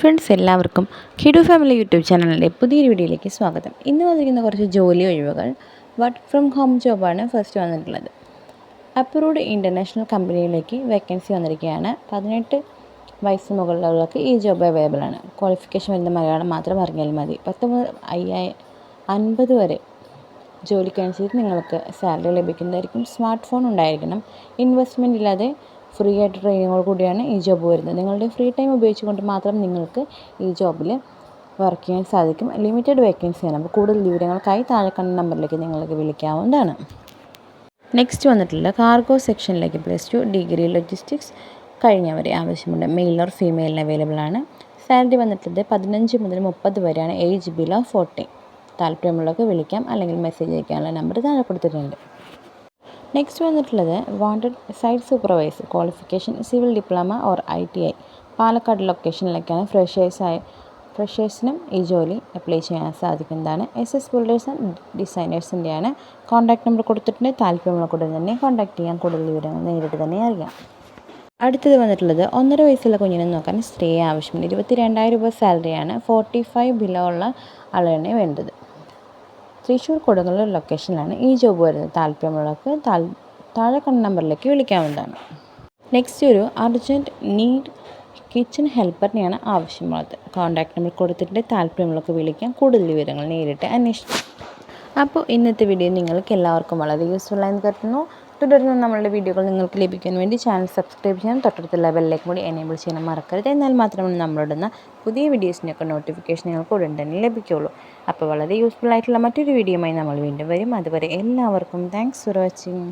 Friends എല്ലാവർക്കും കിഡു family YouTube ചാനലിന്റെ പുതിയൊരു വീഡിയോയിലേക്ക് സ്വാഗതം. ഇന്ന് വന്നിരിക്കുന്ന കുറച്ച് ജോലി ഒഴിവുകൾ വർക്ക് ഫ്രം ഹോം ജോബാണ് ഫസ്റ്റ് വന്നിട്ടുള്ളത്. അപ്രൂവ്ഡ് ഇന്റർനാഷണൽ കമ്പനിയിലേക്ക് വേക്കൻസി വന്നിരിക്കുകയാണ്. പതിനെട്ട് വയസ്സ് മുകളിലുള്ളവർക്ക് ഈ ജോബ് അവൈലബിൾ ആണ്. ക്വാളിഫിക്കേഷൻ വരുന്ന മലയാളം മാത്രം അറിഞ്ഞാൽ മതി. പത്ത് മുതൽ അയ്യായി അൻപത് വരെ ജോലിക്കനുസരിച്ച് നിങ്ങൾക്ക് സാലറി ലഭിക്കുന്നതായിരിക്കും. സ്മാർട്ട് ഫോൺ ഉണ്ടായിരിക്കണം. ഇൻവെസ്റ്റ്മെന്റ് ഇല്ലാതെ ഫ്രീ ആയിട്ട് ട്രെയിനിങ്ങോട് കൂടിയാണ് ഈ ജോബ് വരുന്നത്. നിങ്ങളുടെ ഫ്രീ ടൈം ഉപയോഗിച്ചുകൊണ്ട് മാത്രം നിങ്ങൾക്ക് ഈ ജോബിൽ വർക്ക് ചെയ്യാൻ സാധിക്കും. ലിമിറ്റഡ് വേക്കൻസിയാണ് അപ്പോൾ കൂടുതൽ വിവരങ്ങൾക്കായി താഴെ കണ്ട നമ്പറിലേക്ക് നിങ്ങൾക്ക് വിളിക്കാവുന്നതാണ്. നെക്സ്റ്റ് വന്നിട്ടുള്ള കാർഗോ സെക്ഷനിലേക്ക് പ്ലസ് ടു ഡിഗ്രി ലോജിസ്റ്റിക്സ് കഴിഞ്ഞവരെ ആവശ്യമുണ്ട്. മെയിൽ ഓർ ഫീമെയിലിന് അവൈലബിൾ ആണ്. സാലറി വന്നിട്ടുള്ളത് പതിനഞ്ച് മുതൽ മുപ്പത് വരെയാണ്. ഏജ് ബിലോ ഫോർട്ടി താല്പര്യമുള്ളവർക്ക് വിളിക്കാം. അല്ലെങ്കിൽ മെസ്സേജ് അയക്കാനുള്ള നമ്പർ താഴെ കൊടുത്തിട്ടുണ്ട്. നെക്സ്റ്റ് വന്നിട്ടുള്ളത് wanted site supervisor qualification civil diploma or I T I Palakkad ലൊക്കേഷനിലേക്കാണ് ഫ്രഷേഴ്സായ ഫ്രഷേഴ്സിനും ഈ ജോലി അപ്ലൈ ചെയ്യാൻ സാധിക്കുന്നതാണ്. എസ് എസ് ബിൽഡേഴ്സ് ആൻഡ് ഡിസൈനേഴ്സിന്റെയാണ് കോൺടാക്ട് നമ്പർ കൊടുത്തിട്ടുണ്ട്. താല്പര്യമുള്ള കൂടുതൽ തന്നെ കോൺടാക്ട് ചെയ്യാൻ കൂടുതൽ വിവരങ്ങൾ നേരിട്ട് തന്നെ അറിയാം. അടുത്തത് വന്നിട്ടുള്ളത് ഒന്നര വയസ്സുള്ള കുഞ്ഞിനെ നോക്കാൻ സ്ത്രീ ആവശ്യമുണ്ട് ഇരുപത്തി രണ്ടായിരം രൂപ സാലറിയാണ് ഫോർട്ടി ഫൈവ് ബിലോ ഉള്ള ആളാണ് വേണ്ടത്. തൃശ്ശൂർ കൊടുങ്ങല്ലൂർ ലൊക്കേഷനിലാണ് ഈ ജോബ് വരുന്നത്. താല്പര്യമുള്ളവർക്ക് താഴെ കണ്ട നമ്പറിലേക്ക് വിളിക്കാവുന്നതാണ്. നെക്സ്റ്റ് ഒരു അർജന്റ് നീഡ് കിച്ചൺ ഹെൽപ്പറിനെയാണ് ആവശ്യമുള്ളത്. കോൺടാക്ട് നമ്പർ കൊടുത്തിട്ട് താല്പര്യമുള്ളവർക്ക് വിളിക്കാം. കൂടുതൽ വിവരങ്ങൾ നേരിട്ട് അന്വേഷിക്കാം. അപ്പോൾ ഇന്നത്തെ വീഡിയോ നിങ്ങൾക്ക് എല്ലാവർക്കും വളരെ യൂസ്ഫുൾ ആയെന്ന് കരുതുന്നു. തുടർന്ന് നമ്മളുടെ വീഡിയോകൾ നിങ്ങൾക്ക് ലഭിക്കാൻ വേണ്ടി ചാനൽ സബ്സ്ക്രൈബ് ചെയ്യാനും തൊട്ടടുത്തുള്ള ബെല്ലേക്ക് കൂടി എനേബിൾ ചെയ്യാൻ മറക്കരുത്. എന്നാൽ മാത്രമേ നമ്മളിടുന്ന പുതിയ വീഡിയോസിനൊക്കെ നോട്ടിഫിക്കേഷൻ നിങ്ങൾക്ക് ഉടൻ തന്നെ ലഭിക്കുകയുള്ളൂ. അപ്പോൾ വളരെ യൂസ്ഫുൾ ആയിട്ടുള്ള മറ്റൊരു വീഡിയോയുമായി നമ്മൾ വീണ്ടും വരും. അതുവരെ എല്ലാവർക്കും താങ്ക്സ് ഫോർ വാച്ചിങ്